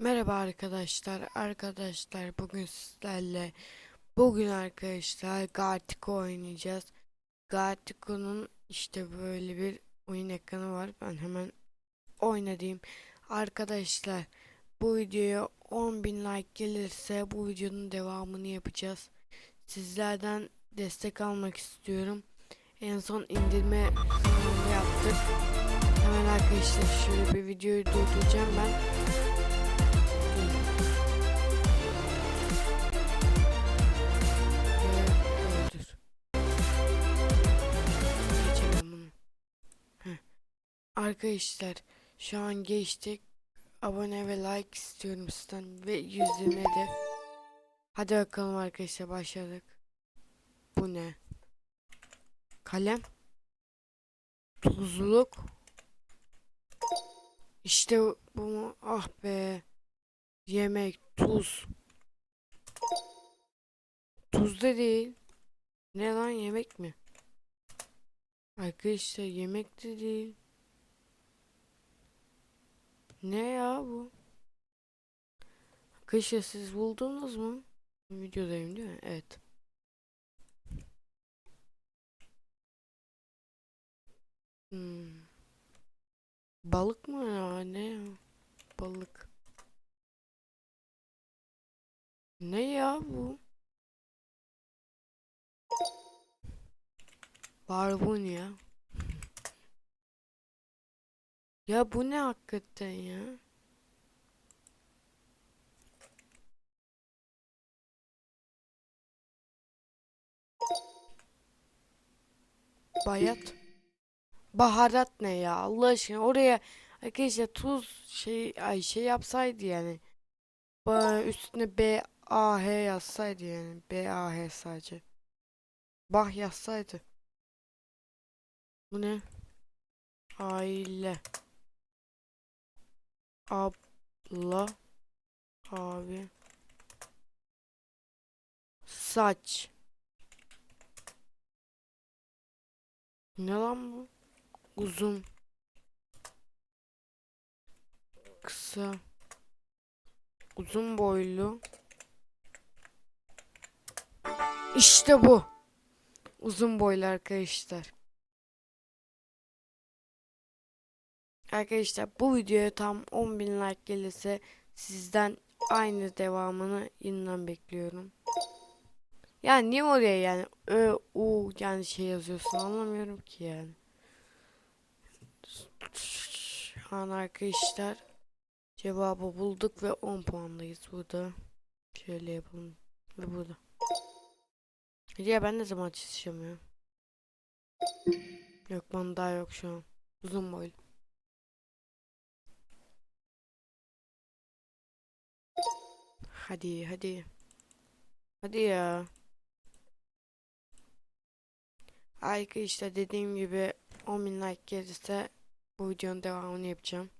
Merhaba arkadaşlar. Arkadaşlar bugün sizlerle bugün arkadaşlar Gartic oynayacağız. Gartic'in işte böyle bir oyun ekranı var. Ben hemen oynayayım. Arkadaşlar bu videoya 10.000 like gelirse bu videonun devamını yapacağız. Sizlerden destek almak istiyorum. En son indirme yaptık. Hemen arkadaşlar şöyle bir videoyu durduracağım ben. Arkadaşlar şu an geçtik. Abone ve like istiyorum sizden ve yüzüme de. Hadi bakalım arkadaşlar başladık. Bu ne? Kalem. Tuzluk. İşte bu mu? Ah be. Yemek, tuz. Tuz da değil. Ne lan yemek mi? Arkadaşlar yemek de değil. Ne ya bu? Arkadaşlar siz buldunuz mu? Videodayım değil mi? Evet. Hmm. Balık mı ya? Ne ya? Balık. Ne ya bu? Barbunya. Ya bu ne hakikaten ya? Bayat. Baharat ne ya? Allah aşkına oraya arkadaşlar tuz şey ay şey yapsaydı yani. Üstüne B A H yazsaydı yani. B A H sadece. Bah yazsaydı. Bu ne? Aile. Abla. Abi. Saç. Ne lan bu? Uzun. Kısa. Uzun boylu. İşte bu. Uzun boylu arkadaşlar. Arkadaşlar bu videoya tam 10.000 like gelirse sizden aynı devamını yeniden bekliyorum. Yani niye oraya yani ö u yani şey yazıyorsun anlamıyorum ki yani. Şu an arkadaşlar cevabı bulduk ve 10 puandayız burada. Şöyle yapalım ve burada. Ya ben ne zaman çizeceğim ya? Yok bana daha yok şu an. Uzun boylu. Hadi hadi. Hadi ya. Harika işte dediğim gibi 10.000 like gelirse bu videonun devamını yapacağım.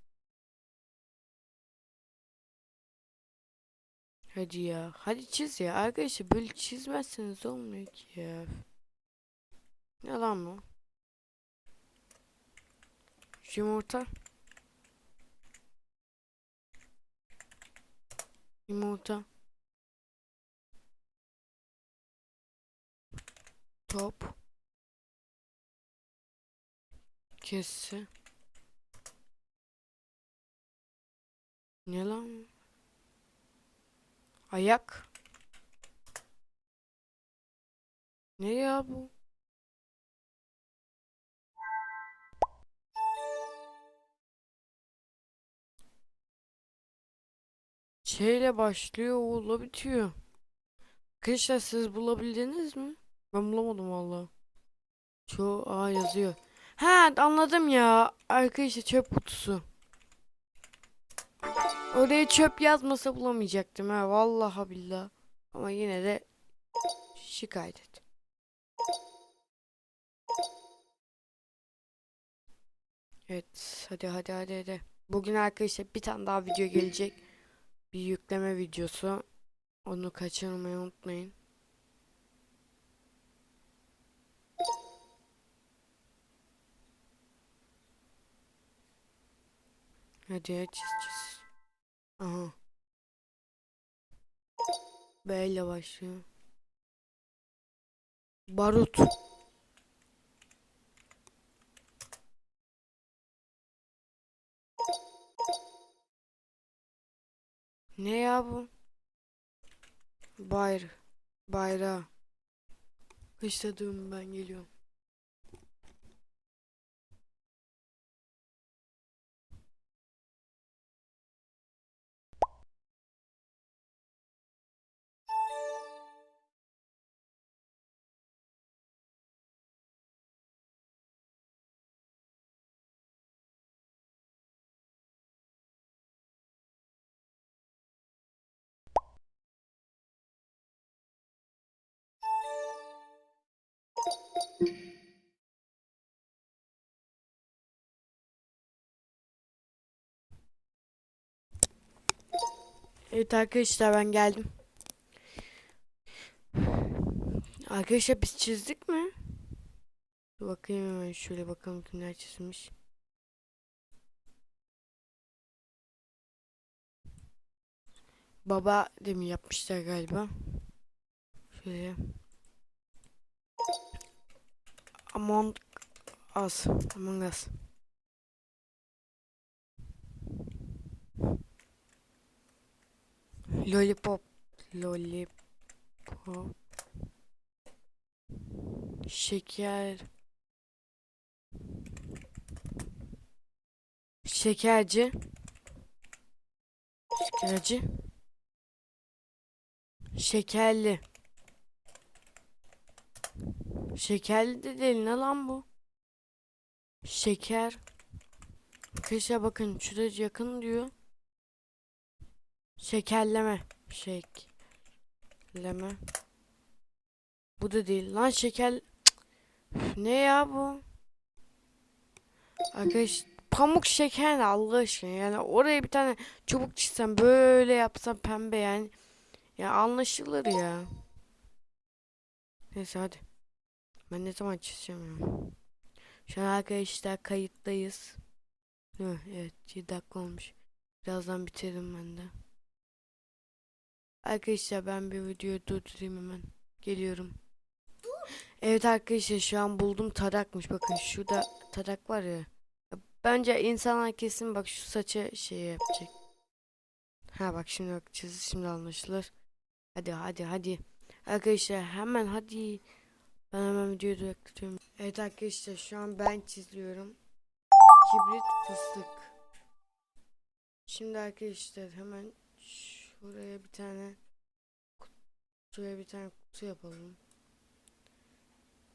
Hadi ya. Hadi çiz ya. Arkadaşlar böyle çizmezseniz olmuyor ki ya. Ne lan bu? Yumurta. Yumurta. Top. Kesse. Ne lan? Ayak. Ne ya bu? Şeyle başlıyor, O'la bitiyor. Arkadaşlar siz bulabildiniz mi? Ben bulamadım valla. Çoğu A yazıyor. Ha anladım ya. Arkadaşlar çöp kutusu. Oraya çöp yazmasa bulamayacaktım ha. Vallahi billah. Ama yine de şikayet et. Evet. Hadi hadi hadi hadi. Bugün arkadaşlar bir tane daha video gelecek bir yükleme videosu. Onu kaçırmayı unutmayın. Hadi çiz çiz. Aha. B ile başlıyor. Barut. Ne ya bu? Bayr. Bayrağı. Hışladım ben geliyorum. Evet arkadaşlar ben geldim. Arkadaşlar biz çizdik mi? Dur bakayım hemen şöyle bakalım kimler çizmiş. Baba demin yapmışlar galiba. Şöyle. Among Us. Among Us. Lollipop. Lollipop. Şeker. Şekerci. Şekerci. Şekerli. Şekerli de değil ne lan bu? Şeker. Arkadaşlar bakın şurada yakın diyor. Şekerleme. Şekerleme. Bu da değil. Lan şeker... Ne ya bu? Arkadaş pamuk şeker Allah aşkına yani oraya bir tane çubuk çizsem böyle yapsam pembe yani ya anlaşılır ya. Neyse hadi. Ben ne zaman çizeceğim ya. Şu an arkadaşlar kayıttayız. Hı, evet 7 dakika olmuş. Birazdan bitiririm ben de. Arkadaşlar ben bir videoyu durdurayım hemen. Geliyorum. Evet arkadaşlar şu an buldum tarakmış. Bakın şurada tarak var ya. Bence insanlar kesin bak şu saça şey yapacak. Ha bak şimdi bak çizi şimdi anlaşılır. Hadi hadi hadi. Arkadaşlar hemen hadi. Ben hemen videoyu duraklatıyorum. Evet arkadaşlar şu an ben çiziyorum. Kibrit fıstık. Şimdi arkadaşlar hemen şuraya bir tane şuraya bir tane kutu yapalım.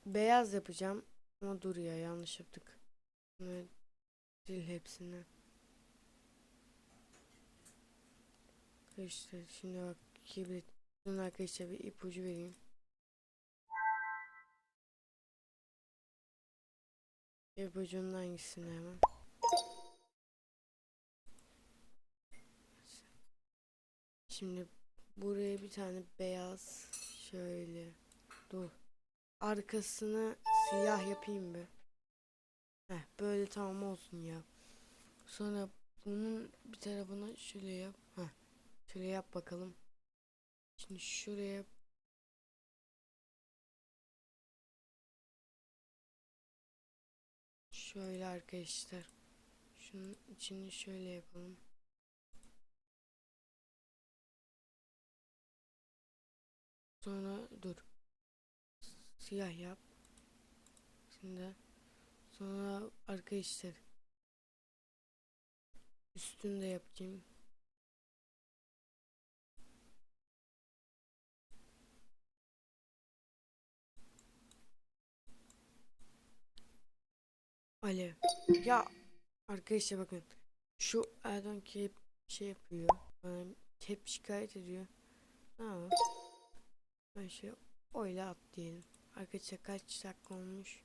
Beyaz yapacağım. Ama dur ya yanlış yaptık. Bunu sil hepsini. Arkadaşlar şimdi bak kibrit. Bunun arkadaşlar bir ipucu vereyim. İpucunun hangisini hemen? Şimdi buraya bir tane beyaz şöyle dur. Arkasını siyah yapayım bir. Heh, böyle tamam olsun ya. Sonra bunun bir tarafına şöyle yap. Heh, şöyle yap bakalım. Şimdi şuraya şöyle arkadaşlar. Şunun içini şöyle yapalım. Sonra dur. Siyah yap. Şimdi sonra arkadaşlar üstünde yapacağım. Alev. Ya arkadaşlar bakın. Şu Erdoğan hep şey yapıyor. Bana hep şikayet ediyor. Yapalım? Ben şey öyle at diyelim. Arkadaşlar kaç dakika olmuş?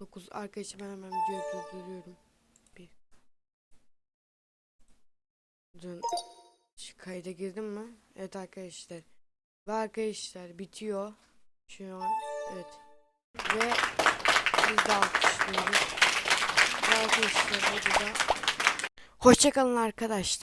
9. Arkadaşlar ben hemen videoyu durduruyorum. Bir. Dün kayda girdim mi? Evet arkadaşlar. Ve arkadaşlar bitiyor. Şu an evet. Ve biz de alkışlıyoruz. Hoşçakalın arkadaşlar.